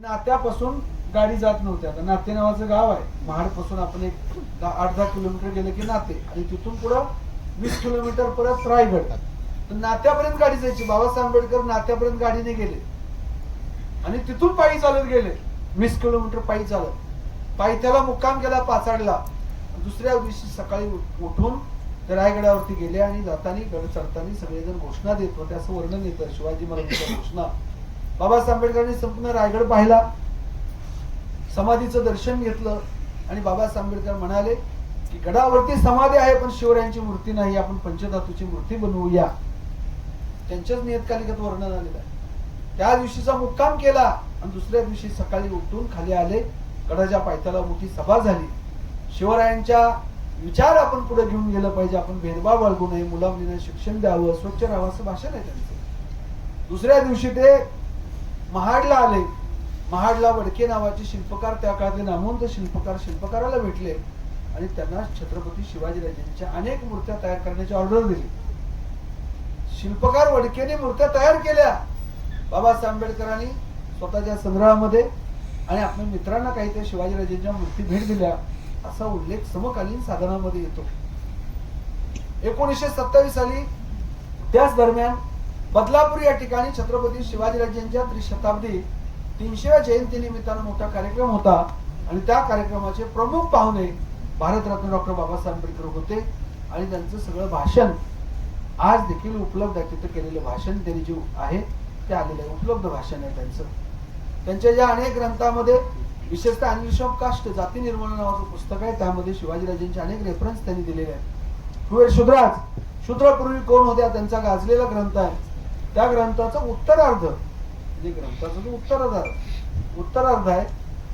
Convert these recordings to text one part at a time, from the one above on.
नात्यापासून गाडी जात नव्हती. आता नाते नावाचं गाव आहे. महाडपासून आपण एक दहा- आठ दहा किलोमीटर गेलं की नाते. आणि तिथून पुढं वीस किलोमीटर परत रायगड तर नात्यापर्यंत गाडी जायची. बाबासाहेब आंबेडकर नात्यापर्यंत गाडीने गेले. आणि तिथून पायी चालत गेले. वीस किलोमीटर पायी चालत. पायी त्याला मुक्काम केला पाचाडला. दुसऱ्या दिवशी सकाळी उठ- उठून ते रायगडावरती गेले आणि जाताना गड चढताना सगळेजण घोषणा देत होते. असं वर्णन येतं. शिवाजी महाराजांच्या घोषणा. बाबासाहेब आंबेडकरांनी संपूर्ण रायगड पाहिला. समाधीचं दर्शन घेतलं आणि बाबासाहेब आंबेडकर म्हणाले की गडावरती समाधी आहे पण शिवरायांची मूर्ती नाही. आपण पंचधातूची मूर्ती बनवूया. त्यांच्याच नियतकालिकात वर्णन आलेलं आहे. त्या दिवशीचा मुक्काम केला आणि दुसऱ्या दिवशी सकाळी उठून खाली आले. गडाच्या पायथ्याला मोठी सभा झाली. शिवरायांच्या विचार आपण पुढे घेऊन गेलं पाहिजे. आपण भेदभाव बाळगू नये. मुला मुलींना शिक्षण द्यावं. स्वच्छ राहावं असं भाषण आहे त्यांचं. दुसऱ्या दिवशी ते महाडला आले. महाडला वडके नावाचे शिल्पकार त्या काळातले नामवंत शिल्पकार शिल्पकाराला भेटले. आणि त्यांना छत्रपती शिवाजीराजांच्या अनेक मूर्त्या तयार करण्याची ऑर्डर दिली. शिल्पकार वडकेने मूर्त्या तयार केल्या. बाबासाहेब आंबेडकरांनी स्वतःच्या संग्रहामध्ये आणि आपल्या मित्रांना काही त्या शिवाजीराजांच्या मूर्ती भेट दिल्या असा उल्लेख समकालीन साधनामध्ये येतो. एकोणीसशे सत्तावीस साली त्याच दरम्यान बदलापूर या ठिकाणी छत्रपती शिवाजीराजेंच्या त्रिशताब्दी तीनशेव्या जयंती निमित्तानं मोठा कार्यक्रम होता. आणि त्या कार्यक्रमाचे प्रमुख पाहुणे भारतरत्न डॉक्टर बाबासाहेब आंबेडकर होते. आणि त्यांचं सगळं भाषण आज देखील उपलब्ध आहे. तिथं केलेलं भाषण त्यांनी जे आहे ते आलेलं आहे. उपलब्ध भाषण आहे त्यांचं. त्यांच्या ज्या अनेक ग्रंथामध्ये विशेषतः अनिल ऑफ कास्ट जाती निर्माण नावाचं पुस्तक आहे. त्यामध्ये शिवाजीराजेंचे अनेक रेफरन्स त्यांनी दिलेले आहेत. कुवेर शुद्राज शूद्रपूर्वी कोण होत्या? त्यांचा गाजलेला ग्रंथ आहे. त्या ग्रंथाचा उत्तरार्ध म्हणजे ग्रंथाचा जो उत्तरार्ध उत्तरार्ध आहे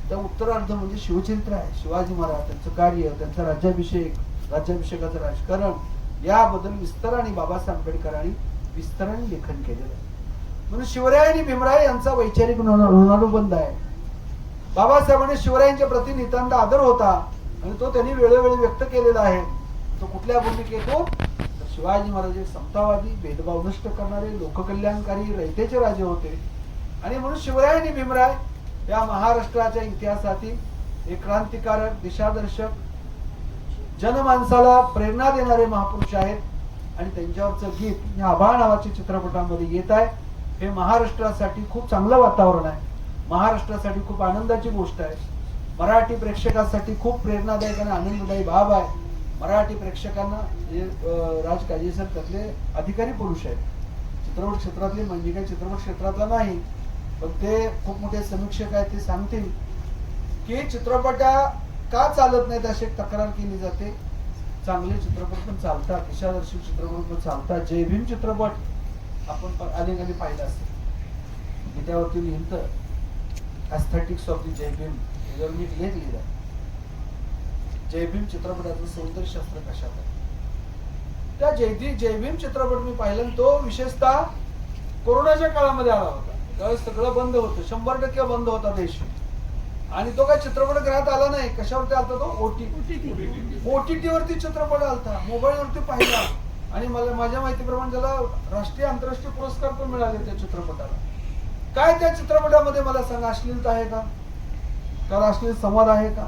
त्या उत्तरार्ध म्हणजे शिवचरित्र आहे. शिवाजी महाराज त्यांचं कार्य त्यांचा राज्याभिषेक राज्याभिषेकाचं राजकारण याबद्दल विस्तार आणि बाबासाहेब आंबेडकरांनी विस्ताराने लेखन केलेलं आहे. म्हणून शिवराय आणि भीमराय यांचा वैचारिक ऋणानुबंध आहे. बाबासाहेबांनी शिवरायांच्या प्रति नितांत आदर होता आणि तो त्यांनी वेळोवेळी व्यक्त केलेला आहे. तो कुठल्या भूमिकेतून तर शिवाजी महाराज समतावादी भेदभाव नष्ट करणारे लोककल्याणकारी रयतेचे राजे होते. आणि म्हणून शिवराय आणि भीमराय या महाराष्ट्राच्या इतिहासातील एक क्रांतिकारक दिशादर्शक जनमानसाला प्रेरणा देणारे महापुरुष आहेत. आणि त्यांच्यावरचं गीत या आभाळ नावाच्या चित्रपटामध्ये येत आहे. हे महाराष्ट्रासाठी खूप चांगलं वातावरण आहे. महाराष्ट्रासाठी खूप आनंदाची गोष्ट आहे. मराठी प्रेक्षकांसाठी खूप प्रेरणादायक आणि आनंददायी बाब आहे. मराठी प्रेक्षकांना जे राज काजी सर त्यातले अधिकारी पुरुष आहेत. चित्रपट क्षेत्रातले म्हणजे काही चित्रपट क्षेत्रातला नाही पण ते खूप मोठे समीक्षक आहेत ते सांगतील की चित्रपटा का चालत नाहीत अशी एक तक्रार केली जाते. चांगले चित्रपट पण चालतात दिशादर्शक चित्रपट पण चालतात जय भीम चित्रपट आपण प- अनेकांनी पाहिला असेल. त्यावरती लिहिलं aesthetics of the Jai Bhim याच्यावर मी लेख लिहिला जय भीम चित्रपटाचं सौंदर्यशास्त्र कशात आहे? त्या जयदी जय भीम चित्रपट मी पाहिला तो विशेषतः कोरोनाच्या काळामध्ये आला होता. त्यावेळेस सगळं बंद होतं. शंभर टक्के बंद होता देश. आणि तो काय चित्रपटगृहात आला नाही. कशावरती आलता तो? ओटीटी ओटीटी वरती चित्रपट आलता. मोबाईल वरती पाहिला. आणि मला माझ्या माहितीप्रमाणे त्याला राष्ट्रीय आंतरराष्ट्रीय पुरस्कार पण मिळाले त्या चित्रपटाला. काय त्या चित्रपटामध्ये मला सांगा अश्लीलता आहे का? त्याला अश्लील संवाद आहे का?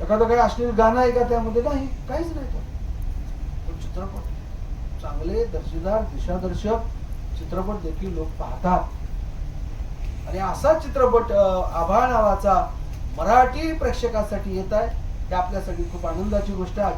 एखादं काही अश्लील गाणं आहे का त्यामध्ये? नाही काहीच नाही तो पण चित्रपट चांगले दर्जेदार दिशादर्शक चित्रपट देखील लोक पाहतात. आणि असा चित्रपट आभाळ नावाचा मराठी प्रेक्षकांसाठी येत आहे. ते आपल्यासाठी खूप आनंदाची गोष्ट आहे.